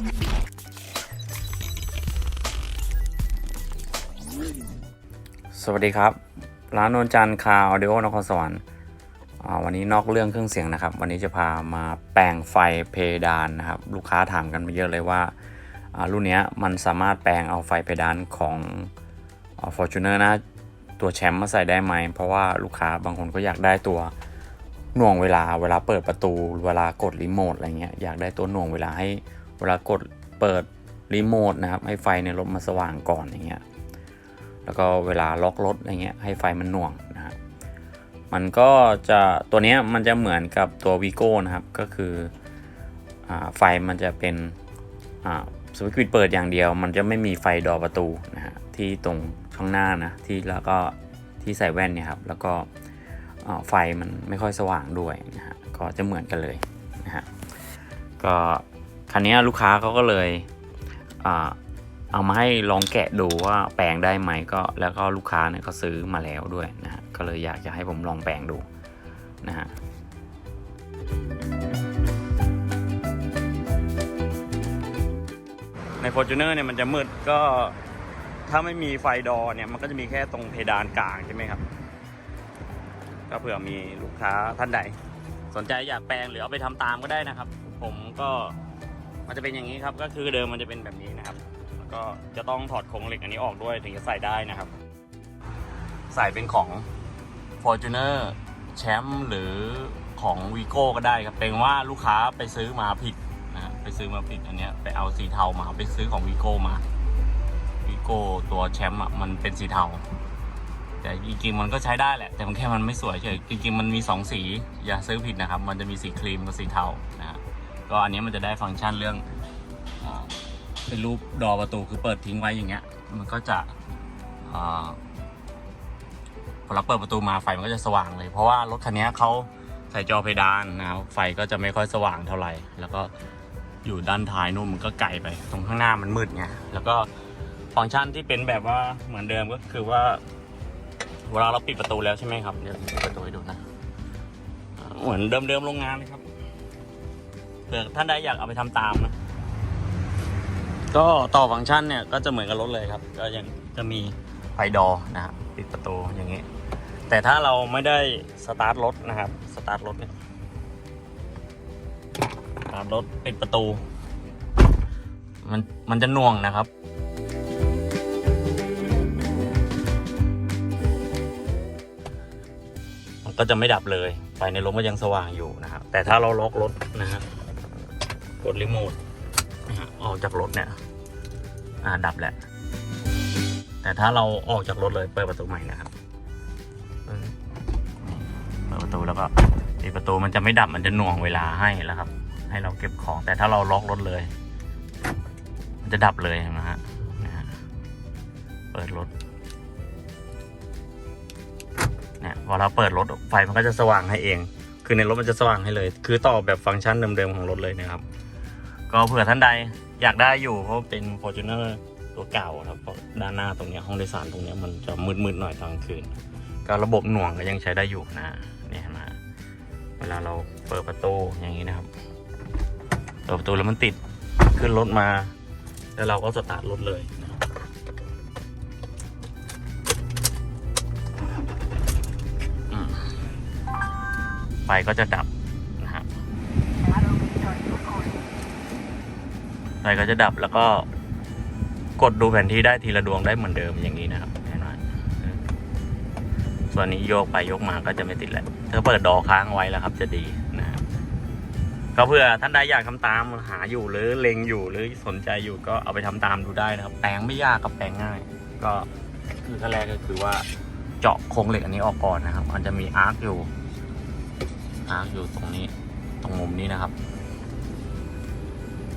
สวัสดีครับ ร้านนวลจันทร์คาออดิโอนครสวรรค์วันนี้นอกเรื่องเครื่องเสียงนะครับ วันนี้จะพามาแปลงไฟเพดานนะครับ ลูกค้าถามกันมาเยอะเลยว่ารุ่นนี้มันสามารถแปลงเอาไฟเพดานของฟอร์จูเนอร์นะตัวแชมป์มาใส่ได้ไหม เพราะว่าลูกค้าบางคนก็อยากได้ตัวหน่วงเวลาเวลาเปิดประตูเวลากดรีโมทอะไรเงี้ยอยากได้ตัวหน่วงเวลาให้ เวลากดเปิดรีโมทนะครับให้ไฟในรถมาสว่างก่อนอย่างเงี้ยแล้วก็เวลาล็อกรถอะไรเงี้ยให้ไฟมันหน่วงนะฮะมันก็จะตัวเนี้ยมันจะเหมือนกับตัววีโก้นะครับก็คืออไฟมันจะเป็นสวิตช์ปิดเปิดอย่างเดียว มันจะไม่มีไฟดอประตูนะฮะที่ตรงข้างหน้านะที่แล้วก็ที่ใส่แว่นเนี่ยครับแล้วก็ไฟมันไม่ค่อยสว่างด้วยนะฮะก็จะเหมือนกันเลยนะฮะก็ คันนี้ลูกค้าเขาก็เลยเอามาให้ลองแกะดูว่าแปลงได้ไหมก็แล้วก็ลูกค้าเนี่ยเขาซื้อมาแล้วด้วยนะฮะก็เลยอยากจะให้ผมลองแปลงดูนะฮะใน Fortuner เนี่ยมันจะมืดก็ถ้าไม่มีไฟดอเนี่ยมันก็จะมีแค่ตรงเพดานกลางใช่ไหมครับ ก็เผื่อมีลูกค้าท่านใด สนใจอยากแปลงหรือเอาไปทำตามก็ได้นะครับ ผมก็ มันจะเป็นอย่างนี้ครับ ก็คือเดิมมันจะเป็นแบบนี้นะครับ แล้วก็จะต้องถอดโครงเหล็กอันนี้ออกด้วยถึงจะใส่ได้นะครับ ใส่เป็นของ Fortuner แชมป์หรือของ Vigo ก็ได้ครับเป็นว่าลูกค้าไปซื้อมาผิดนะไปซื้อมาผิดอันเนี้ยไปเอาสีเทามาไปซื้อของ Vigo มา Vigo ตัวแชมป์อะมันเป็นสีเทาแต่จริงๆมันก็ใช้ได้แหละ แต่มันแค่มันไม่สวยเฉยจริงๆมันมีสองสีอย่าซื้อผิดนะครับ มันจะมีสีครีมกับสีเทานะฮะ ก็อันนี้มันจะได้ฟังก์ชันเรื่องเป็นรูปดอประตูคือเปิดทิ้งไว้อย่างเงี้ย มันก็จะอพอเราเปิดประตูมาไฟมันก็จะสว่างเลย เพราะว่ารถคันนี้เขาใส่จอเพดานนะครับไฟก็จะไม่ค่อยสว่างเท่าไหร่ แล้วก็อยู่ด้านท้ายนู่นมันก็ไกลไป ตรงข้างหน้ามันมืดไงแล้วก็ฟังก์ชันที่เป็นแบบว่าเหมือนเดิมก็คือว่า เวลาเราปิดประตูแล้วใช่ไหมครับเดี๋ยวปิดประตูให้ดูนะเหมือนเดิมๆโรงงานเลยครับ เผื่อท่านใดอยากเอาไปทำตามนะ ก็ต่อฟังก์ชันเนี่ยก็จะเหมือนกับรถเลยครับ ก็ยังจะมีไฟดอนะครับปิดประตูอย่างเงี้ยแต่ถ้าเราไม่ได้สตาร์ทรถนะครับสตาร์ทรถเนี่ยสตาร์ทรถปิดประตู มันมันจะน่วงนะครับมันก็จะไม่ดับเลย ไฟในรถก็ยังสว่างอยู่นะครับ แต่ถ้าเราล็อกรถนะครับ กดรีโมทออกจากรถเนี่ยอ่าดับแหละ แต่ถ้าเราออกจากรถเลยเปิดประตูใหม่นะครับเปิดประตูแล้วก็ปิดประตูมันจะไม่ดับมันจะหน่วงเวลาให้แล้วครับ ให้เราเก็บของ แต่ถ้าเราล็อกรถเลย มันจะดับเลยเห็นไหมฮะนะฮะเปิดรถเนี่ยพอเราเปิดรถไฟมันก็จะสว่างให้เอง คือในรถมันจะสว่างให้เลย คือต่อแบบฟังก์ชันเดิมๆของรถเลยนะครับ ก็เผื่อท่านใดอยากได้อยู่เพราะเป็น f o r t u n e r ตัวเก่าครับด้านหน้าตรงนี้ห้องโดยสารตรงนี้มันจะมืดๆหน่อยตอนกลางคืน ก็ระบบหน่วงก็ยังใช้ได้อยู่นะเนี่ยมาเวลาเราเปิดประตูอย่างนี้นะครับเปิดประตูแล้วมันติดขึ้นรถมา แล้วเราก็สตาร์ทรถเลยไฟก็จะดับ ไฟก็จะดับแล้วก็กดดูแผนที่ได้ทีละดวงได้เหมือนเดิมอย่างนี้นะครับเห็นไหมเออส่วนนี้โยกไปโยกมาก็จะไม่ติดแล้วถ้าเปิดดอค้างไว้แล้วครับ จะดีนะครับก็เพื่อท่านใดอยากทำตามหาอยู่หรือเล็งอยู่หรือสนใจอยู่ก็เอาไปทำตามดูได้นะครับ แปลงไม่ยากกับแปลงง่าย ก็คือขั้นแรกก็คือว่าเจาะโครงเหล็กอันนี้ออกก่อนนะครับ มันจะมีอาร์คอยู่อาร์คอยู่ตรงนี้ ตรงมุมนี้นะครับ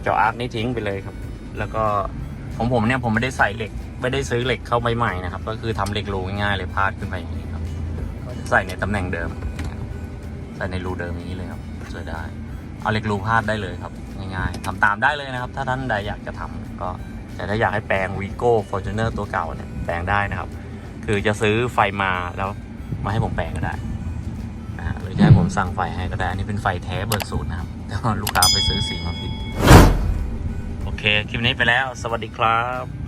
จาะอาร์คนี้ทิ้งไปเลยครับ แล้วก็ของผมเนี่ยผมไม่ได้ใส่เหล็ก ไม่ได้ซื้อเหล็กเข้าไปใหม่นะครับ ก็คือทำเหล็กรูง่ายๆเลยพาดขึ้นไปอย่างนี้ครับ ใส่ในตำแหน่งเดิม ใส่ในรูเดิมนี้เลยครับช่วยได้ เอาเหล็กรูพาดได้เลยครับ ง่ายๆทำตามได้เลยนะครับ ถ้าท่านใดอยากจะทำก็ แต่ถ้าอยากให้แปลง Vigo Fortuner ตัวเก่าเนี่ยแปลงได้นะครับ คือจะซื้อไฟมาแล้วมาให้ผมแปลงก็ได้หรือจะให้ผมสั่งไฟให้ก็ได้อันนี้เป็นไฟแท้เบอร์ศูนย์นะครับแต่ลูกค้าไปซื้อสีมาผิด ค คลิปนี้ไปแล้ว สวัสดีครับ